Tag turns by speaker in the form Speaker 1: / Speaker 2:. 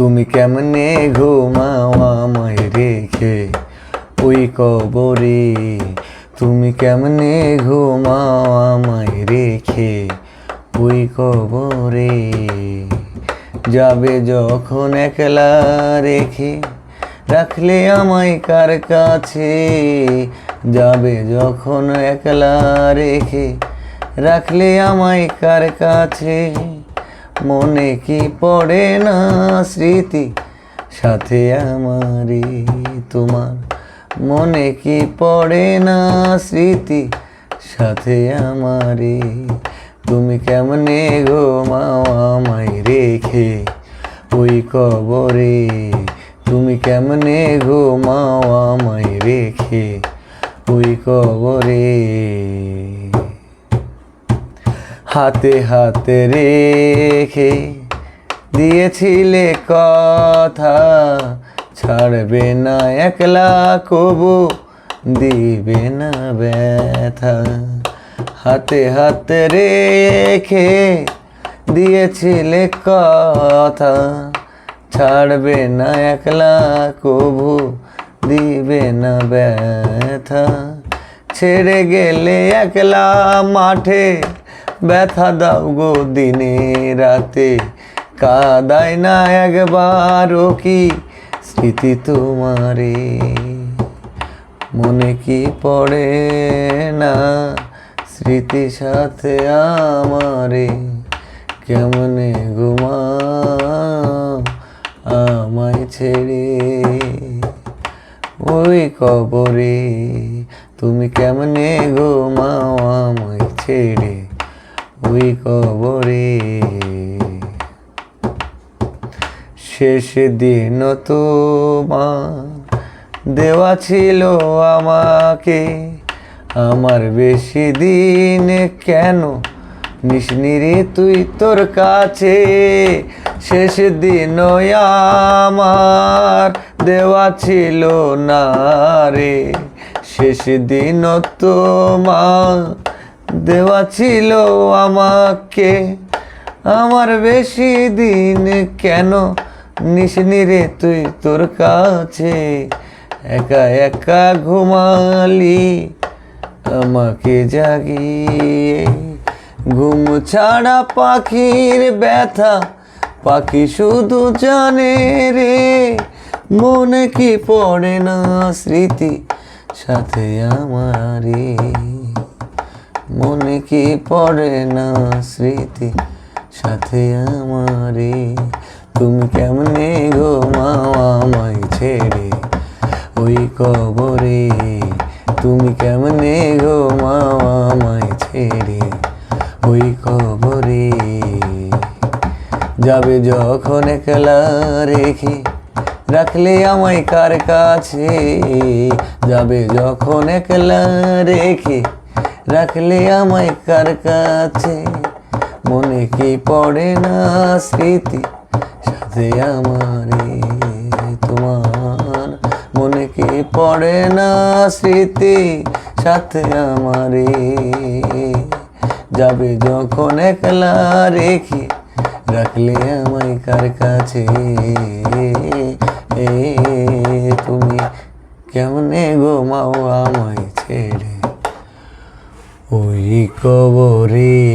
Speaker 1: তুমি কেমনে ঘুমাও আমায় রেখে? ওই কবরে তুমি কেমনে ঘুমাও আমায় রেখে? ওই কবরে যাবে যখন একলা রেখে? রাখলে আমায় কার কাছে? যাবে যখন একলা রেখে? রাখলে আমায় কার কাছে? মনে কি পড়ে না স্মৃতি? সাথে আমারই তোমার মনে কি পড়ে না স্মৃতি? সাথে আমারই, তুমি কেমনে ঘুমাও আমায় রেখে? ওই কবরে তুমি কেমনে ঘুমাও আমায় রেখে? ওই কবরে হাতে হাতে রেখে দিয়েছিলে কথা। ছাড়বে না, একলা কবু দিবে না ব্যথা। হাতে হাতে রেখে দিয়েছিলে কথা। ছাড়বে না, একলা কবু দিবে না ব্যথা। ছেড়ে গেলে একলা মাঠে ব্যথা দাও গো দিনে রাতে। কাদায় না একবারও কি স্মৃতি তোমারে? মনে কি পড়ে না স্মৃতি সাথে আমারে? কেমনে ঘুমাও আমায় ছেড়ে? ওই কবরে তুমি কেমনে ঘুমাও আমায় ছেড়ে? ওই কবরে। শেষ দিন তোমার দেওয়া ছিল আমাকে। আমার বেশি দিন কেন নিসনিরে তুই তোর কাছে? শেষ দিন আমার দেওয়া ছিল না রে। শেষ দিন তোমার দেওয়া ছিল আমাকে। আমার বেশি দিন কেন নিসনিরে তুই তোর কাছে? একা একা ঘুমালি, আমাকে জাগিয়ে। ঘুম ছাড়া পাখির ব্যথা, পাখি শুধু জানে রে। মনে কি পড়ে না স্মৃতি সাথে আমারে মনে কি পড়ে না স্মৃতি সাথে আমারে তুমি কেমনে ঘুমাও আমায় ছেড়ে ওই কবরে? তুমি কেমনে ঘুমাও আমায় ছেড়ে ওই কবরে? যাবে যখন একলা রেখে রাখলে আমায় কার কাছে? যাবে যখন একলা রেখে রাখলে আমায় কার কাছে? মনে কি পড়ে না স্মৃতি? সাথে আমারে তোমার। মনে কি পড়ে না স্মৃতি? সাথে আমারে। যাবে যখন একলা রেখে, রাখলে আমায় কার কাছে? এ, তুমি কেমনে ঘুমাও আমায় ছেড়ে? ওই কবরে